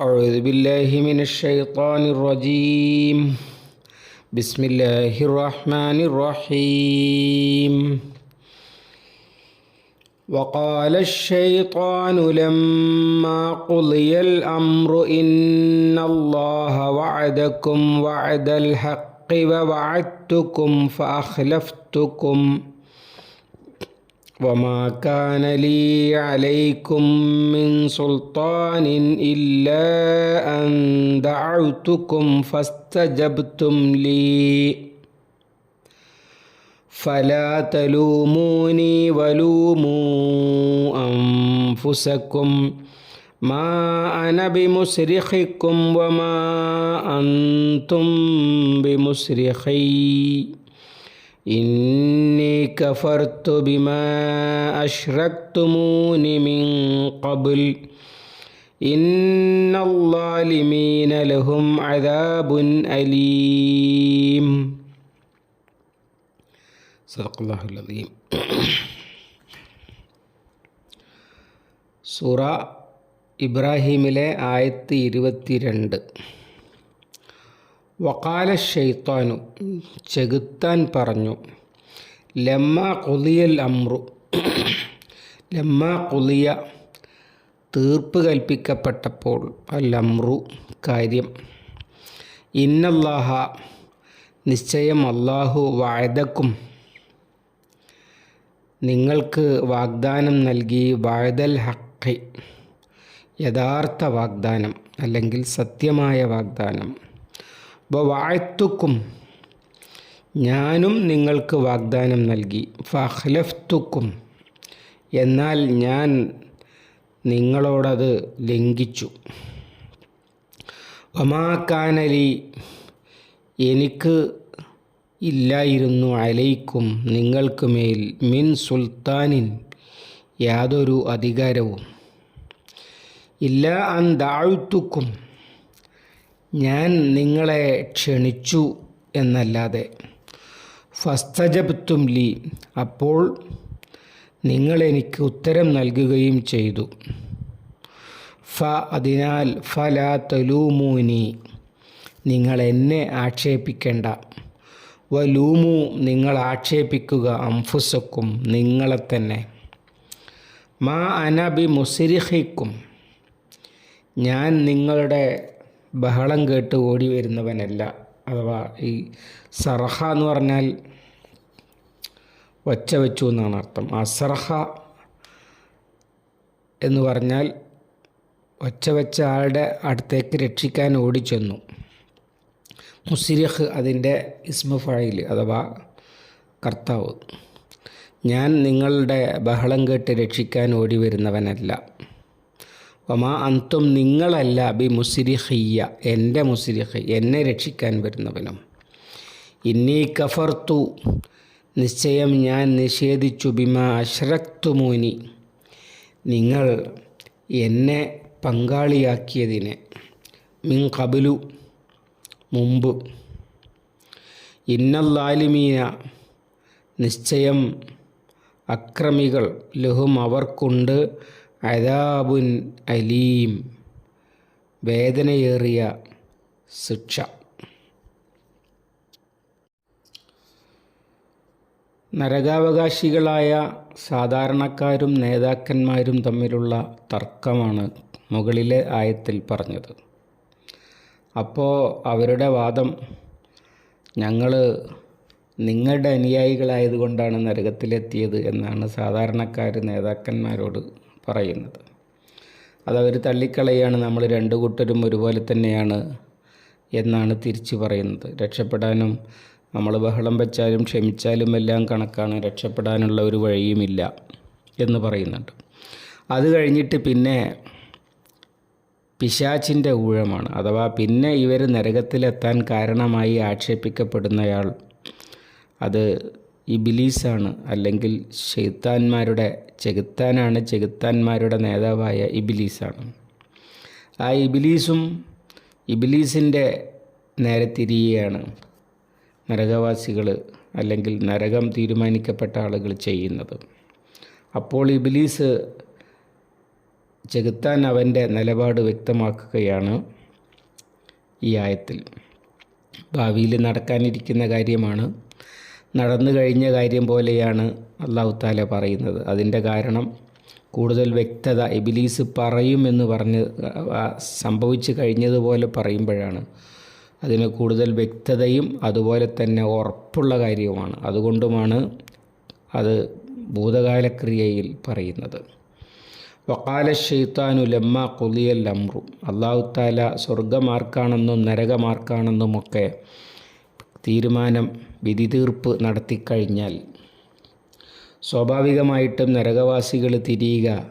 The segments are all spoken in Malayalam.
أعوذ بالله من الشيطان الرجيم. بسم الله الرحمن الرحيم. وقال الشيطان لما قضي الأمر إن الله وعدكم وعد الحق ووعدتكم فأخلفتكم. وما كان لي عليكم من سلطان إلا أن دعوتكم فاستجبتم لي. فلا تلوموني ولوموا أنفسكم. ما أنا بمصرخكم وما أنتم بمصرخي إني كفرت بما أشركتمون من قبل إن الظالمين لهم عذاب أليم صدق الله العظيم സൂറ ഇബ്രാഹിമിലെ ആയത്ത് ഇരുപത്തിരണ്ട് വക്കാല ഷെയ്ത്താനു ചെകുത്താൻ പറഞ്ഞു. ലമ്മ കൊലിയൽ അമ്രു ലമ്മ കൊലിയ തീർപ്പ് കൽപ്പിക്കപ്പെട്ടപ്പോൾ അൽ അമ്രു കാര്യം. ഇന്നല്ലാഹ നിശ്ചയം അള്ളാഹു വായതക്കും നിങ്ങൾക്ക് വാഗ്ദാനം നൽകി വാഴതൽ ഹക്കി യഥാർത്ഥ വാഗ്ദാനം അല്ലെങ്കിൽ സത്യമായ വാഗ്ദാനം. വാഴ്ത്തുക്കും. ഞാനും നിങ്ങൾക്ക് വാഗ്ദാനം നൽകി. ഫഹ്ലഫ്തുക്കും. എന്നാൽ ഞാൻ നിങ്ങളോടത് ലംഘിച്ചു. വമാക്കാനലി എനിക്ക് ഇല്ലായിരുന്നു അലൈക്കും നിങ്ങൾക്ക് മേൽ മിൻ സുൽത്താനിൻ യാതൊരു അധികാരവും. ഇല്ല അൻ ഞാൻ നിങ്ങളെ ക്ഷണിച്ചു എന്നല്ലാതെ. ഫസ്തജബ്തും ലി. അപ്പോൾ നിങ്ങളെനിക്ക് ഉത്തരം നൽകുകയും ചെയ്തു. ഫ അതിനാൽ ഫല തലൂമൂനി നിങ്ങൾ എന്നെ ആക്ഷേപിക്കേണ്ട. വലൂമു നിങ്ങൾ ആക്ഷേപിക്കുക അംഫുസക്കും നിങ്ങളെ തന്നെ. മാ അനബി മുസിരിഹിക്കും. ഞാൻ നിങ്ങളുടെ ബഹളം കേട്ട് ഓടി വരുന്നവനല്ല. അഥവാ ഈ സറഹ എന്ന് പറഞ്ഞാൽ വച്ച വെച്ചു എന്നാണ് അർത്ഥം. അസറഹ എന്ന് പറഞ്ഞാൽ ഒച്ച വെച്ച ആളുടെ അടുത്തേക്ക് രക്ഷിക്കാൻ ഓടിച്ചെന്നു. മുസിരിഹ് അതിന്റെ ഇസ്മ ഫഴയിൽ അഥവാ കർത്താവ്. ഞാൻ നിങ്ങളുടെ ബഹളം കേട്ട് രക്ഷിക്കാൻ ഓടി വരുന്നവനല്ല. ഒമാ അന്തും നിങ്ങളല്ല ബി മുസിരിഹയ്യ എന്റെ മുസിരിഹ് എന്നെ രക്ഷിക്കാൻ വരുന്നവനും. ഇന്നീ കഫർത്തു നിശ്ചയം ഞാൻ നിഷേധിച്ചു ബിമ അശ്രക്തുമൂനി. നിങ്ങൾ എന്നെ പങ്കാളിയാക്കിയതിനെ മിൻ കബിലു മുമ്പ്. ഇന്നല്ലാലിമീന നിശ്ചയം അക്രമികൾ ലഹും അവർക്കുണ്ട് അതാബുൻ അലീം. വേദനയേറിയ ശിക്ഷ. നരകാവകാശികളായ സാധാരണക്കാരും നേതാക്കന്മാരും തമ്മിലുള്ള തർക്കമാണ് മുകളിലെ ആയത്തിൽ പറഞ്ഞത്. അപ്പോൾ അവരുടെ വാദം ഞങ്ങൾ നിങ്ങളുടെ അനുയായികളായതുകൊണ്ടാണ് നരകത്തിലെത്തിയത് എന്നാണ് സാധാരണക്കാർ നേതാക്കന്മാരോട് പറയുന്നത്. അതവർ തള്ളിക്കളയാണ് നമ്മൾ രണ്ടു കൂട്ടരും ഒരുപോലെ തന്നെയാണ് എന്നാണ് തിരിച്ചു പറയുന്നത്. രക്ഷപ്പെടാനും നമ്മൾ ബഹളം വെച്ചാലും ക്ഷമിച്ചാലും എല്ലാം കണക്കാണ് രക്ഷപ്പെടാനുള്ള ഒരു വഴിയുമില്ല എന്ന് പറയുന്നുണ്ട്. അത് കഴിഞ്ഞിട്ട് പിന്നെ പിശാച്ചിന്റെ ഊഴമാണ്. അഥവാ പിന്നെ ഇവർ നരകത്തിലെത്താൻ കാരണമായി ആക്ഷേപിക്കപ്പെടുന്നയാൾ അത് ഇബിലീസാണ് അല്ലെങ്കിൽ ഷെയ്ത്താന്മാരുടെ ചെകുത്താനാണ് ചെകുത്താന്മാരുടെ നേതാവായ ഇബിലീസാണ്. ആ ഇബിലീസും ഇബിലീസിന്റെ നേരെ തിരിയുകയാണ് നരകവാസികൾ അല്ലെങ്കിൽ നരകം തീരുമാനിക്കപ്പെട്ട ആളുകൾ ചെയ്യുന്നത്. അപ്പോൾ ഇബിലീസ് ചെകുത്താൻ അവന്റെ നിലപാട് വ്യക്തമാക്കുകയാണ് ഈ ആയത്തിൽ. ഭാവിയിൽ നടക്കാനിരിക്കുന്ന കാര്യമാണ് നടന്നു കഴിഞ്ഞ കാര്യം പോലെയാണ് അള്ളാഹു താല പറയുന്നത്. അതിന്റെ കാരണം കൂടുതൽ വ്യക്തത ഇബിലീസ് പറയുമെന്ന് പറഞ്ഞ് സംഭവിച്ചു കഴിഞ്ഞതുപോലെ പറയുമ്പോഴാണ്. അതിന് കൂടുതൽ വ്യക്തതയും അതുപോലെ തന്നെ ഉറപ്പുള്ള കാര്യവുമാണ്. അതുകൊണ്ടുമാണ് അത് ഭൂതകാലക്രിയയിൽ പറയുന്നത്. വക്കാല ഷെയ്ത്താനു ലമ്മ കുലിയൽ അമ്രു അള്ളാഹു താല സ്വർഗമാർക്കാണെന്നും നരകമാർക്കാണെന്നുമൊക്കെ തീരുമാനം വിധി തീർപ്പ് നടത്തിക്കഴിഞ്ഞാൽ സ്വാഭാവികമായിട്ടും നരകവാസികൾ തിരിയുക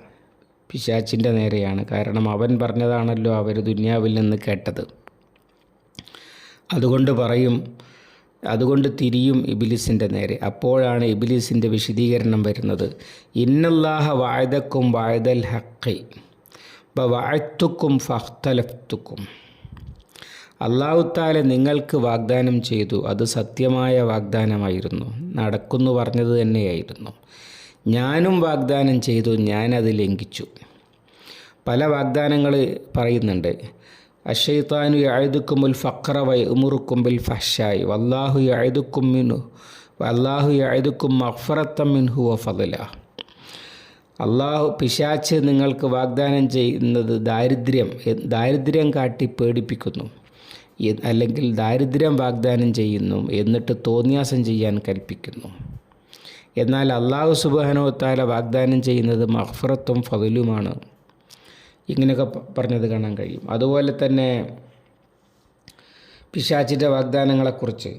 പിശാച്ചിന്റെ നേരെയാണ്. കാരണം അവൻ പറഞ്ഞതാണല്ലോ അവർ ദുന്യാവിൽ നിന്ന് കേട്ടത്. അതുകൊണ്ട് പറയും അതുകൊണ്ട് തിരിയും ഇബിലിസിന്റെ നേരെ. അപ്പോഴാണ് ഇബിലിസിന്റെ വിശദീകരണം വരുന്നത്. ഇന്നല്ലാഹ വായതക്കും വായതൽ ഹക്കൈ വാഴ്ത്തുക്കും ഫഖ്തലഫ്തുക്കും. അള്ളാഹുത്താല നിങ്ങൾക്ക് വാഗ്ദാനം ചെയ്തു. അത് സത്യമായ വാഗ്ദാനമായിരുന്നു. നടക്കുന്നു പറഞ്ഞത് തന്നെയായിരുന്നു. ഞാനും വാഗ്ദാനം ചെയ്തു. ഞാനത് ലംഘിച്ചു. പല വാഗ്ദാനങ്ങൾ പറയുന്നുണ്ട്. അഷൈത്താനു എഴുതുക്കുമുൽ ഫക്ര വൈ ഉമുറുക്കുമ്പിൽ ഫഷായി വല്ലാഹു എഴുതുക്കും മിനു വല്ലാഹു എഴുതുക്കും മഫറത്തം മിൻഹു വ ഫضല അള്ളാഹു പിശാച്ച് നിങ്ങൾക്ക് വാഗ്ദാനം ചെയ്യുന്നത് ദാരിദ്ര്യം ദാരിദ്ര്യം കാട്ടി പേടിപ്പിക്കുന്നു. അല്ലെങ്കിൽ ദാരിദ്ര്യം വാഗ്ദാനം ചെയ്യുന്നു എന്നിട്ട് തോന്നിയാസം ചെയ്യാൻ കൽപ്പിക്കുന്നു. എന്നാൽ അള്ളാഹു സുബാനോത്താല വാഗ്ദാനം ചെയ്യുന്നത് മഹ്ഫറത്തും ഫതിലുമാണ്. ഇങ്ങനെയൊക്കെ പറഞ്ഞത് കാണാൻ കഴിയും. അതുപോലെ തന്നെ പിശാച്ചിന്റെ വാഗ്ദാനങ്ങളെക്കുറിച്ച്.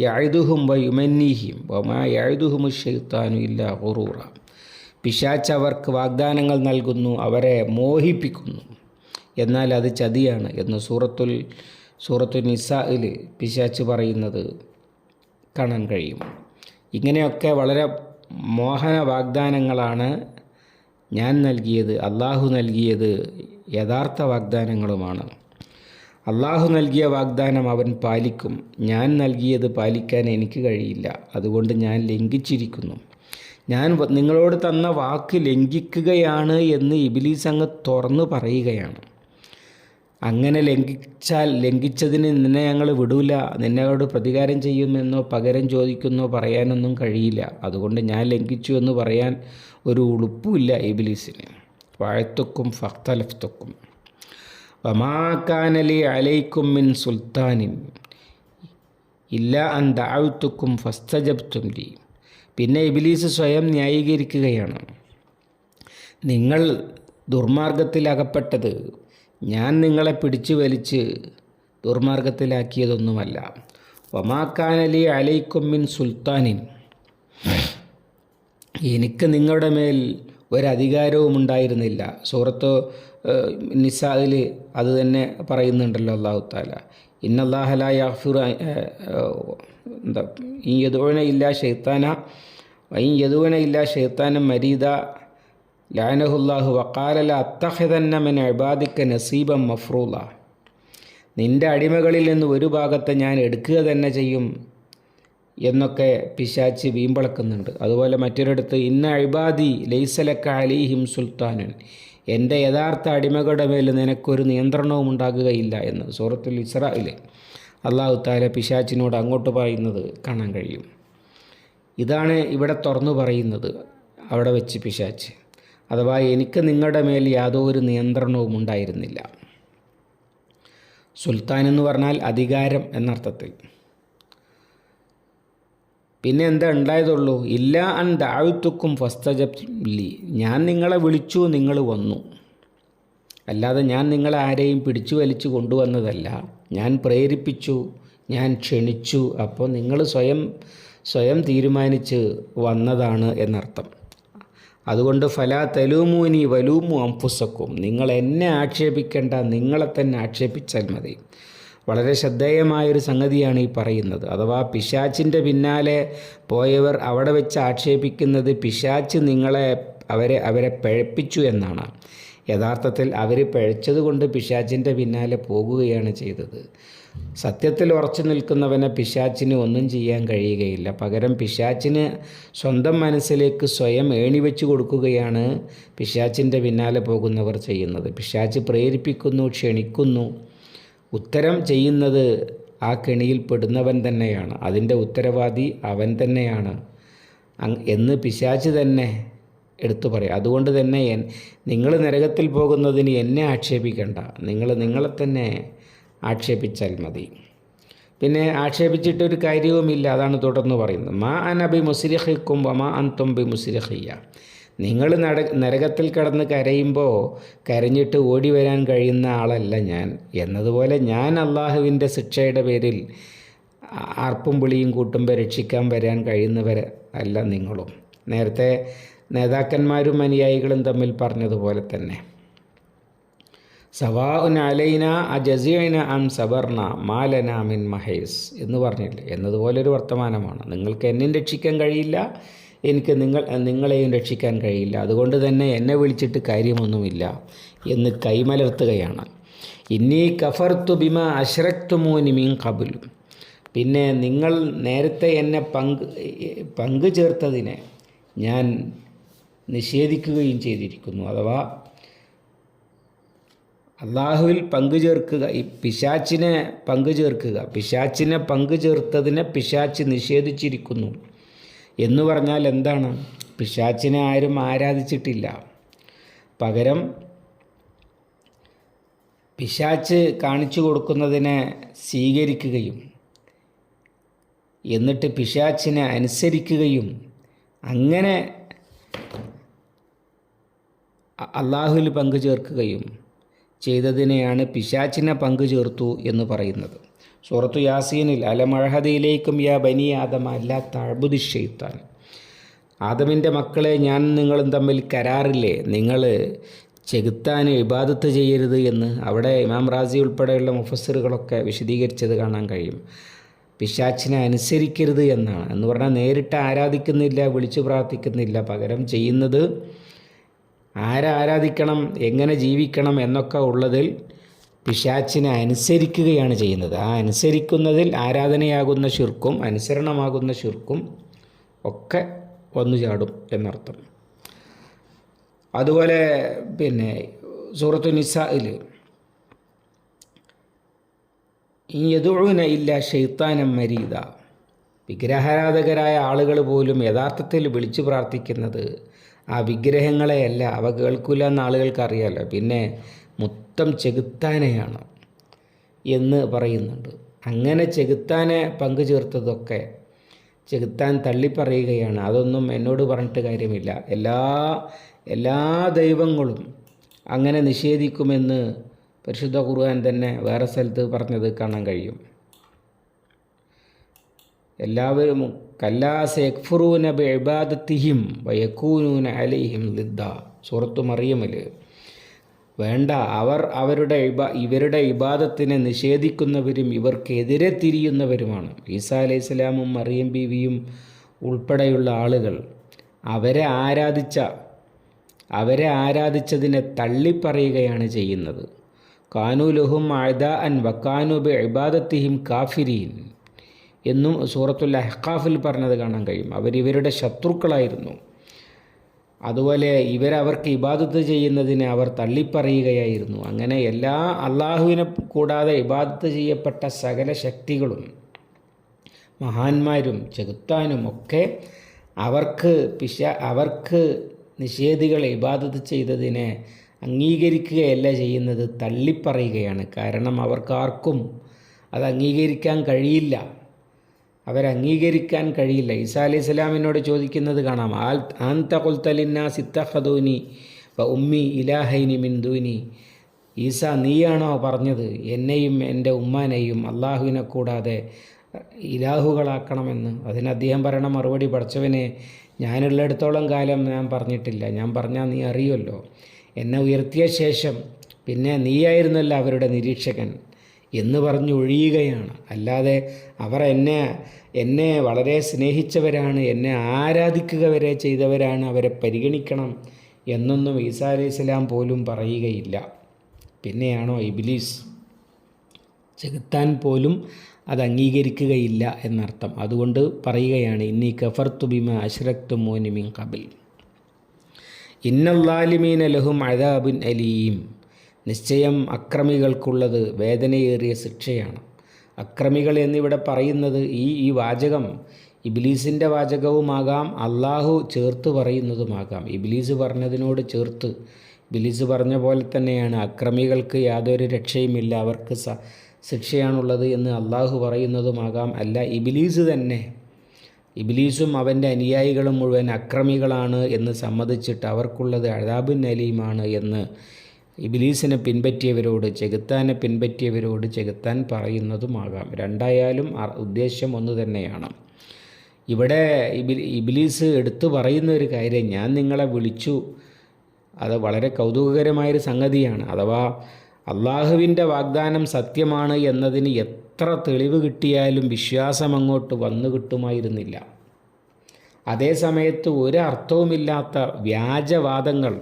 യാഴുതുഹും വ ഒമാ വമാ യാഴുതുഹുമു ഷെയ്ത്താനു ഇല്ല ഹുറൂറ പിശാച്ച് അവർക്ക് വാഗ്ദാനങ്ങൾ നൽകുന്നു അവരെ മോഹിപ്പിക്കുന്നു. എന്നാൽ അത് ചതിയാണ് എന്ന് സൂറത്തുൽ സൂറത്തു നിസയിൽ പിശാച്ച് പറയുന്നത് കാണാൻ കഴിയും. ഇങ്ങനെയൊക്കെ വളരെ മോഹന വാഗ്ദാനങ്ങളാണ് ഞാൻ നൽകിയത് അള്ളാഹു നൽകിയത് യഥാർത്ഥ വാഗ്ദാനങ്ങളുമാണ്. അള്ളാഹു നൽകിയ വാഗ്ദാനം അവൻ പാലിക്കും. ഞാൻ നൽകിയത് പാലിക്കാൻ എനിക്ക് കഴിയില്ല. അതുകൊണ്ട് ഞാൻ ലംഘിച്ചിരിക്കുന്നു. ഞാൻ നിങ്ങളോട് തന്ന വാക്ക് ലംഘിക്കുകയാണ് എന്ന് ഇബിലീസ് അങ്ങ് തുറന്നു പറയുകയാണ്. അങ്ങനെ ലംഘിച്ചാൽ ലംഘിച്ചതിന് നിന്നെ ഞങ്ങൾ വിടൂല നിന്നോട് പ്രതികാരം ചെയ്യുമെന്നോ പകരം ചോദിക്കുന്നോ പറയാനൊന്നും കഴിയില്ല. അതുകൊണ്ട് ഞാൻ ലംഘിച്ചു എന്ന് പറയാൻ ഒരു ഉളുപ്പുമില്ല ഇബിലീസിന്. വാഴത്തൊക്കും ഫഖ്തലഫ്തുക്കും. വമാക്കാനലി അലൈക്കും മിൻ സുൽത്താനിൻ. ഇല്ല അൻ ദാഴ്ത്തുക്കും ഫസ്തജബ്തും ലി. പിന്നെ ഇബിലീസ് സ്വയം ന്യായീകരിക്കുകയാണ്. നിങ്ങൾ ദുർമാർഗത്തിലകപ്പെട്ടത് ഞാൻ നിങ്ങളെ പിടിച്ചു വലിച്ച് ദുർമാർഗത്തിലാക്കിയതൊന്നുമല്ല. ഒമാക്കാനലി അലൈക്കൊമ്മിൻ മിൻ സുൽത്താനിൻ. എനിക്ക് നിങ്ങളുടെ മേൽ ഒരധികാരവും ഉണ്ടായിരുന്നില്ല. സൂറത്ത് നിസാദിൽ അത് തന്നെ പറയുന്നുണ്ടല്ലോ അള്ളാഹു താല ഇന്നല്ലാഹല യാഫിർ എന്താ ഈ യദുവന ഇല്ല ഷെയ്ത്താന ഈ യദുവന ഇല്ല ഷെയ്ത്താനം മരീദ ലാനഹുല്ലാഹു വക്കാലല അത്തഹതന്ന മെൻ അബാദിക്ക നസീബം മഫ്രൂല നിന്റെ അടിമകളിൽ നിന്ന് ഒരു ഭാഗത്തെ ഞാൻ എടുക്കുക തന്നെ ചെയ്യും എന്നൊക്കെ പിശാച്ച് വീമ്പളക്കുന്നുണ്ട്. അതുപോലെ മറ്റൊരിടത്ത് ഇന്ന അഴിബാദി ലൈസലക്ക അലിഹിം സുൽത്താനൻ. എന്റെ യഥാർത്ഥ അടിമകളുടെ മേൽ നിനക്കൊരു നിയന്ത്രണവും ഉണ്ടാകുകയില്ല എന്ന് സൂറത്തുൽ ഇസ്രായിലെ അള്ളാഹു താല പിശാച്ചിനോട് അങ്ങോട്ട് പറയുന്നത് കാണാൻ കഴിയും. ഇതാണ് ഇവിടെ തുറന്നു പറയുന്നത്. അവിടെ വെച്ച് പിശാച്ച്. അഥവാ എനിക്ക് നിങ്ങളുടെ മേൽ യാതൊരു നിയന്ത്രണവും ഉണ്ടായിരുന്നില്ല. സുൽത്താൻ എന്ന് പറഞ്ഞാൽ അധികാരം എന്നർത്ഥത്തിൽ. പിന്നെ എന്താ ഉണ്ടായതുള്ളൂ? ഇല്ല അൻ ദാഴ്ത്തുക്കും ഫസ്തജബ്ലി ഞാൻ നിങ്ങളെ വിളിച്ചു നിങ്ങൾ വന്നു. അല്ലാതെ ഞാൻ നിങ്ങളെ ആരെയും പിടിച്ചു വലിച്ചു കൊണ്ടുവന്നതല്ല. ഞാൻ പ്രേരിപ്പിച്ചു ഞാൻ ക്ഷണിച്ചു. അപ്പോൾ നിങ്ങൾ സ്വയം സ്വയം തീരുമാനിച്ച് വന്നതാണ് എന്നർത്ഥം. അതുകൊണ്ട് ഫലാ തലൂമൂനി വലൂമു അംഫുസക്കും. നിങ്ങൾ എന്നെ ആക്ഷേപിക്കേണ്ട നിങ്ങളെ തന്നെ ആക്ഷേപിച്ചാൽ മതി. വളരെ ശ്രദ്ധേയമായൊരു സംഗതിയാണ് ഈ പറയുന്നത്. അഥവാ പിശാച്ചിന്റെ പിന്നാലെ പോയവർ അവിടെ വെച്ച് ആക്ഷേപിക്കുന്നത് പിശാച്ച് നിങ്ങളെ അവരെ അവരെ പഴപ്പിച്ചു എന്നാണ്. യഥാർത്ഥത്തിൽ അവർ പിഴച്ചതുകൊണ്ട് പിശാച്ചിന്റെ പിന്നാലെ പോകുകയാണ് ചെയ്തത്. സത്യത്തിൽ ഉറച്ചു നിൽക്കുന്നവനെ പിശാച്ചിന് ഒന്നും ചെയ്യാൻ കഴിയുകയില്ല. പകരം പിശാച്ചിന് സ്വന്തം മനസ്സിലേക്ക് സ്വയം ഏണി വെച്ച് കൊടുക്കുകയാണ് പിശാച്ചിന്റെ പിന്നാലെ പോകുന്നവർ ചെയ്യുന്നത്. പിശാച്ച് പ്രേരിപ്പിക്കുന്നു ക്ഷണിക്കുന്നു. ഉത്തരം ചെയ്യുന്നത് ആ കെണിയിൽപ്പെടുന്നവൻ തന്നെയാണ്. അതിന്റെ ഉത്തരവാദി അവൻ തന്നെയാണ്. എന്ന് പിശാച്ച് തന്നെ എടുത്തു പറയാം. അതുകൊണ്ട് തന്നെ നിങ്ങൾ നരകത്തിൽ പോകുന്നതിന് എന്നെ ആക്ഷേപിക്കണ്ട. നിങ്ങൾ നിങ്ങളെ തന്നെ ആക്ഷേപിച്ചാൽ മതി. പിന്നെ ആക്ഷേപിച്ചിട്ടൊരു കാര്യവുമില്ല അതാണ് തുടർന്ന് പറയുന്നത്. മാ അനബി മുസ്ലിഹിക്കും വമാ അൻതുംബി മുസ്ലിഹിയ നിങ്ങൾ നട നരകത്തിൽ കിടന്ന് കരയുമ്പോൾ കരഞ്ഞിട്ട് ഓടി വരാൻ കഴിയുന്ന ആളല്ല ഞാൻ. എന്നതുപോലെ ഞാൻ അള്ളാഹുവിന്റെ ശിക്ഷയുടെ പേരിൽ ആർപ്പും വിളിയും കൂട്ടുമ്പോൾ രക്ഷിക്കാൻ വരാൻ കഴിയുന്നവർ അല്ല നിങ്ങളും. നേരത്തെ നേതാക്കന്മാരും അനുയായികളും തമ്മിൽ പറഞ്ഞതുപോലെ തന്നെ. സവാഉൻ അലൈന അജസീന അം സബർണ മാലന മിൻ മഹേസ് എന്ന് പറഞ്ഞില്ലേ? എന്നതുപോലൊരു വർത്തമാനമാണ്. നിങ്ങൾക്ക് എന്നെയും രക്ഷിക്കാൻ കഴിയില്ല എനിക്ക് നിങ്ങൾ നിങ്ങളെയും രക്ഷിക്കാൻ കഴിയില്ല. അതുകൊണ്ട് തന്നെ എന്നെ വിളിച്ചിട്ട് കാര്യമൊന്നുമില്ല എന്ന് കൈമലർത്തുകയാണ്. ഇന്നീ കഫർത്തു ബിമ അശ്രക്തുമോനി മീൻ കബുലും പിന്നെ നിങ്ങൾ നേരത്തെ എന്നെ പങ്ക് പങ്കു ചേർത്തതിനെ ഞാൻ നിഷേധിക്കുകയും ചെയ്തിരിക്കുന്നു. അഥവാ അള്ളാഹുവിൽ പങ്കു ചേർക്കുക ഈ പിശാച്ചിനെ പങ്കു ചേർക്കുക പിശാച്ചിനെ പങ്കു ചേർത്തതിനെ പിശാച്ച് നിഷേധിച്ചിരിക്കുന്നു എന്ന് പറഞ്ഞാൽ എന്താണ്? പിശാച്ചിനെ ആരും ആരാധിച്ചിട്ടില്ല. പകരം പിശാച്ച് കാണിച്ചു കൊടുക്കുന്നതിനെ സ്വീകരിക്കുകയും എന്നിട്ട് പിശാച്ചിനെ അനുസരിക്കുകയും അങ്ങനെ അള്ളാഹുവിൽ പങ്കു ചേർക്കുകയും ചെയ്തതിനെയാണ് പിശാച്ചിനെ പങ്കു ചേർത്തു എന്ന് പറയുന്നത്. സൂറത്തു യാസീനിൽ അലമഴഹദയിലേക്കും യാ ബനി ആദമ അല്ല താഴ്ബുദി ഷെയ്ത്താൻ ആദമിന്റെ മക്കളെ ഞാൻ നിങ്ങളും തമ്മിൽ കരാറില്ലേ? നിങ്ങൾ ചെകുത്താൻ വിവാദത്ത് ചെയ്യരുത് എന്ന് അവിടെ ഇമാം റാസി ഉൾപ്പെടെയുള്ള മുഫസറുകളൊക്കെ വിശദീകരിച്ചത് കാണാൻ കഴിയും. പിശാച്ചിനെ അനുസരിക്കരുത് എന്നാണ്. എന്ന് പറഞ്ഞാൽ നേരിട്ട് ആരാധിക്കുന്നില്ല വിളിച്ചു പ്രാർത്ഥിക്കുന്നില്ല പകരം ചെയ്യുന്നത് ആരാരാധിക്കണം എങ്ങനെ ജീവിക്കണം എന്നൊക്കെ ഉള്ളതിൽ പിശാച്ചിനെ അനുസരിക്കുകയാണ് ചെയ്യുന്നത്. ആ അനുസരിക്കുന്നതിൽ ആരാധനയാകുന്ന ശുർക്കും അനുസരണമാകുന്ന ശുർക്കും ഒക്കെ വന്നു ചാടും എന്നർത്ഥം. അതുപോലെ പിന്നെ സൂറത്തു നിസയിൽ ഈ യദുഴുവിന ഇല്ല ഷെയ്ത്താനം മരീത വിഗ്രഹാരാധകരായ ആളുകൾ പോലും യഥാർത്ഥത്തിൽ വിളിച്ചു പ്രാർത്ഥിക്കുന്നത് ആ വിഗ്രഹങ്ങളെയല്ല അവ കേൾക്കില്ല എന്ന ആളുകൾക്ക് അറിയാലോ പിന്നെ മൊത്തം ചെകുത്താനെയാണ് എന്ന് പറയുന്നുണ്ട്. അങ്ങനെ ചെകുത്താനെ പങ്കു ചേർത്തതൊക്കെ ചെകുത്താൻ തള്ളിപ്പറയുകയാണ്. അതൊന്നും എന്നോട് പറഞ്ഞിട്ട് കാര്യമില്ല. എല്ലാ എല്ലാ ദൈവങ്ങളും അങ്ങനെ നിഷേധിക്കുമെന്ന് പരിശുദ്ധ ഖുർആൻ തന്നെ വേറെ സ്ഥലത്ത് പറഞ്ഞത് കാണാൻ കഴിയും. എല്ലാവരും കല്ലാസെക്ഫുറൂന ബിബാദത്തിഹിം വയക്കൂനൂന അലിഹിം ലിദ്ദ. സുഹൃത്തു മറിയമിൽ വേണ്ട അവർ അവരുടെ ഇവരുടെ ഇബാദത്തിനെ നിഷേധിക്കുന്നവരും ഇവർക്കെതിരെ തിരിയുന്നവരുമാണ്. ഈസാ അലൈഹി സ്വലാമും മറിയം ബീവിയും ഉൾപ്പെടെയുള്ള ആളുകൾ അവരെ ആരാധിച്ച അവരെ ആരാധിച്ചതിനെ തള്ളിപ്പറയുകയാണ് ചെയ്യുന്നത്. കാനൂലുഹും അഴുത അൻ വക്കാനുബ് ഇബാദത്തിഹിം കാഫിരീൻ. എന്നും സൂറത്തുൽ അഹ്ഖാഫിൽ പറഞ്ഞത് കാണാൻ കഴിയും. അവരിവരുടെ ശത്രുക്കളായിരുന്നു. അതുപോലെ ഇവരവർക്ക് ഇബാദത്ത് ചെയ്യുന്നതിനെ അവർ തള്ളിപ്പറയുകയായിരുന്നു. അങ്ങനെ എല്ലാ അള്ളാഹുവിനെ കൂടാതെ ഇബാദത്ത് ചെയ്യപ്പെട്ട സകല ശക്തികളും മഹാന്മാരും ചെകുത്താനും ഒക്കെ അവർക്ക് പിശ അവർക്ക് നിഷേധികൾ ഇബാദത്ത് ചെയ്തതിനെ അംഗീകരിക്കുകയല്ല ചെയ്യുന്നത് തള്ളിപ്പറയുകയാണ്. കാരണം അവർക്കാർക്കും അത് അംഗീകരിക്കാൻ കഴിയില്ല. അവരംഗീകരിക്കാൻ കഴിയില്ല. ഈസാ അലൈഹി സ്വലാമിനോട് ചോദിക്കുന്നത് കാണാം. ആൽ ആന്ത കൊൽത്തലിന്ന സിത്തഹദൂനി ഉമ്മി ഇലാഹൈനി മിന്ദൂനി ഈസ നീയാണോ പറഞ്ഞത്? എന്നെയും എന്റെ ഉമ്മാനെയും അള്ളാഹുവിനെ കൂടാതെ ഇലാഹുകളാക്കണമെന്ന്. അതിന് അദ്ദേഹം പറയണ മറുപടി പഠിച്ചവനെ ഞാനുള്ളിടത്തോളം കാലം ഞാൻ പറഞ്ഞിട്ടില്ല. ഞാൻ പറഞ്ഞാൽ നീ അറിയുമല്ലോ. എന്നെ ഉയർത്തിയ ശേഷം പിന്നെ നീയായിരുന്നല്ലോ അവരുടെ നിരീക്ഷകൻ. എന്ന് പറഞ്ഞ് ഒഴിയുകയാണ്. അല്ലാതെ അവർ എന്നെ എന്നെ വളരെ സ്നേഹിച്ചവരാണ് എന്നെ ആരാധിക്കുക വരെ ചെയ്തവരാണ് അവരെ പരിഗണിക്കണം എന്നൊന്നും ഈസാ അലൈഹി സ്വലാം പോലും പറയുകയില്ല. പിന്നെയാണോ ഇബിലീസ്? ചെകുത്താൻ പോലും അത് അംഗീകരിക്കുകയില്ല എന്നർത്ഥം. അതുകൊണ്ട് പറയുകയാണ് ഇന്നി കഫർത്തു ബിമ അഷ്റക്തു മോനിമിൻ കബിൽ ഇന്നല്ലാലിമീൻ ലഹും അദാബുൻ അലീം. നിശ്ചയം അക്രമികൾക്കുള്ളത് വേദനയേറിയ ശിക്ഷയാണ്. അക്രമികൾ എന്നിവിടെ പറയുന്നത് ഈ ഈ വാചകം ഇബിലീസിന്റെ വാചകവുമാകാം അള്ളാഹു ചേർത്ത് പറയുന്നതുമാകാം. ഇബിലീസ് പറഞ്ഞതിനോട് ചേർത്ത് ഇബിലീസ് പറഞ്ഞ പോലെ തന്നെയാണ്. അക്രമികൾക്ക് യാതൊരു രക്ഷയുമില്ല. അവർക്ക് സ ശിക്ഷയാണുള്ളത് എന്ന് അള്ളാഹു പറയുന്നതുമാകാം. അല്ല ഇബിലീസ് തന്നെ ഇബിലീസും അവന്റെ അനുയായികളും മുഴുവൻ അക്രമികളാണ് എന്ന് സമ്മതിച്ചിട്ട് അവർക്കുള്ളത് അഴാബുൻ അലീമാണ് എന്ന് ഇബിലീസിനെ പിൻപറ്റിയവരോട് ചെകുത്താനെ പിൻപറ്റിയവരോട് ചെകുത്താൻ പറയുന്നതുമാകാം. രണ്ടായാലും ഉദ്ദേശം ഒന്ന് തന്നെയാണ്. ഇവിടെ ഇബി ഇബിലീസ് എടുത്തു പറയുന്ന ഒരു കാര്യം ഞാൻ നിങ്ങളെ വിളിച്ചു. അത് വളരെ കൗതുകകരമായൊരു സംഗതിയാണ്. അഥവാ അള്ളാഹുവിന്റെ വാഗ്ദാനം സത്യമാണ് എന്നതിന് എത്ര തെളിവ് കിട്ടിയാലും വിശ്വാസം അങ്ങോട്ട് വന്നു കിട്ടുമായിരുന്നില്ല. അതേ സമയത്ത് ഒരു അർത്ഥവുമില്ലാത്ത വ്യാജവാദങ്ങൾ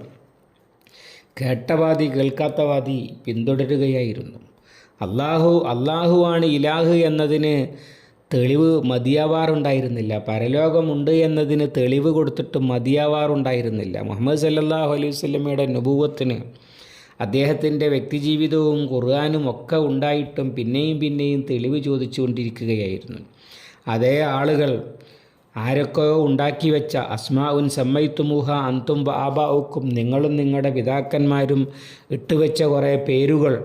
കേട്ടവാദി കേൾക്കാത്തവാദി പിന്തുടരുകയായിരുന്നു. അള്ളാഹു അള്ളാഹുവാണ് ഇലാഹ് എന്നതിന് തെളിവ് മതിയാവാറുണ്ടായിരുന്നില്ല. പരലോകമുണ്ട് എന്നതിന് തെളിവ് കൊടുത്തിട്ട് മതിയാവാറുണ്ടായിരുന്നില്ല. മുഹമ്മദ് സല്ലാഹു അലൈഹി വല്ലമയുടെ നുപൂവത്തിന് അദ്ദേഹത്തിന്റെ വ്യക്തിജീവിതവും ഖുർആാനും ഒക്കെ ഉണ്ടായിട്ടും പിന്നെയും പിന്നെയും തെളിവ് ചോദിച്ചുകൊണ്ടിരിക്കുകയായിരുന്നു. അതേ ആളുകൾ ആരൊക്കെയോ ഉണ്ടാക്കി വെച്ച അസ്മാഉൻ സമ്മയിത്തുമൂഹ അന്തും ബാബാവുക്കും നിങ്ങളും നിങ്ങളുടെ പിതാക്കന്മാരും ഇട്ടുവെച്ച കുറേ പേരുകൾ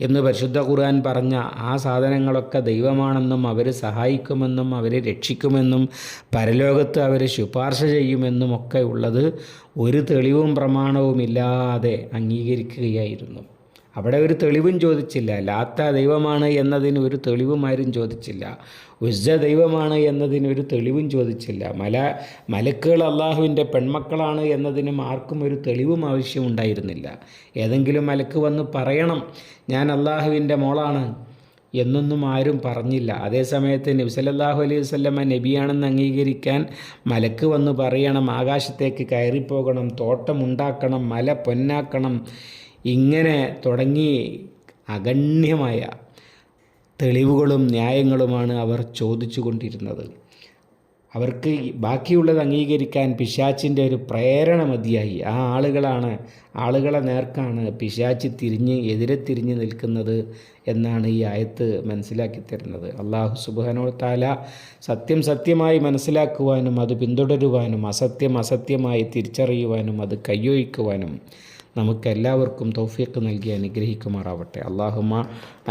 എന്ന് പരിശുദ്ധ ഖുർആൻ പറഞ്ഞ ആ സാധനങ്ങളൊക്കെ ദൈവമാണെന്നും അവർ സഹായിക്കുമെന്നും അവരെ രക്ഷിക്കുമെന്നും പരലോകത്ത് അവർ ശുപാർശ ചെയ്യുമെന്നും ഒക്കെ ഉള്ളത് ഒരു തെളിവും പ്രമാണവുമില്ലാതെ അംഗീകരിക്കുകയായിരുന്നു. അവിടെ ഒരു തെളിവും ചോദിച്ചില്ല. ലാത്ത ദൈവമാണ് എന്നതിന് ഒരു തെളിവും ആരും ചോദിച്ചില്ല. ഉസ്ജ ദൈവമാണ് എന്നതിന് ഒരു തെളിവും ചോദിച്ചില്ല. മല മലക്കുകൾ അള്ളാഹുവിന്റെ പെൺമക്കളാണ് എന്നതിനും ആർക്കും ഒരു തെളിവും ആവശ്യമുണ്ടായിരുന്നില്ല ഏതെങ്കിലും മലക്ക് വന്ന് പറയണം ഞാൻ അള്ളാഹുവിന്റെ മോളാണ് എന്നൊന്നും ആരും പറഞ്ഞില്ല. അതേസമയത്ത് നബി സല്ലല്ലാഹു അലൈഹി വസല്ലമ നബിയാണെന്ന് അംഗീകരിക്കാൻ മലക്ക് വന്ന് പറയണം ആകാശത്തേക്ക് കയറിപ്പോകണം തോട്ടമുണ്ടാക്കണം മല പൊന്നാക്കണം ഇങ്ങനെ തുടങ്ങി അഗണ്യമായ തെളിവുകളും ന്യായങ്ങളുമാണ് അവർ ചോദിച്ചു കൊണ്ടിരുന്നത് അവർക്ക് ബാക്കിയുള്ളത് അംഗീകരിക്കാൻ പിശാച്ചിന്റെ ഒരു പ്രേരണ മതിയായി. ആ ആളുകളാണ് ആളുകളെ നേർക്കാണ് പിശാച്ച് തിരിഞ്ഞ് എതിരെ തിരിഞ്ഞ് നിൽക്കുന്നത് എന്നാണ് ഈ ആയത്ത് മനസ്സിലാക്കി തരുന്നത്. അള്ളാഹു സുബാനോ താല സത്യം സത്യമായി മനസ്സിലാക്കുവാനും അത് പിന്തുടരുവാനും അസത്യം അസത്യമായി തിരിച്ചറിയുവാനും അത് കയ്യൊഴിക്കുവാനും നമുക്കെല്ലാവർക്കും തൗഫീഖ് നൽകി അനുഗ്രഹിക്കുമാറാവട്ടെ അള്ളാഹുമ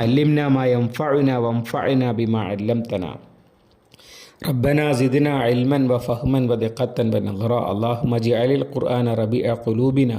അല്ലിംന വംഫഅന വംഫഅന ബിമ അല്ലംതന ربنا زدنا علما وفهما ودقة ونظرا اللهم اجعل القرآن ربيع قلوبنا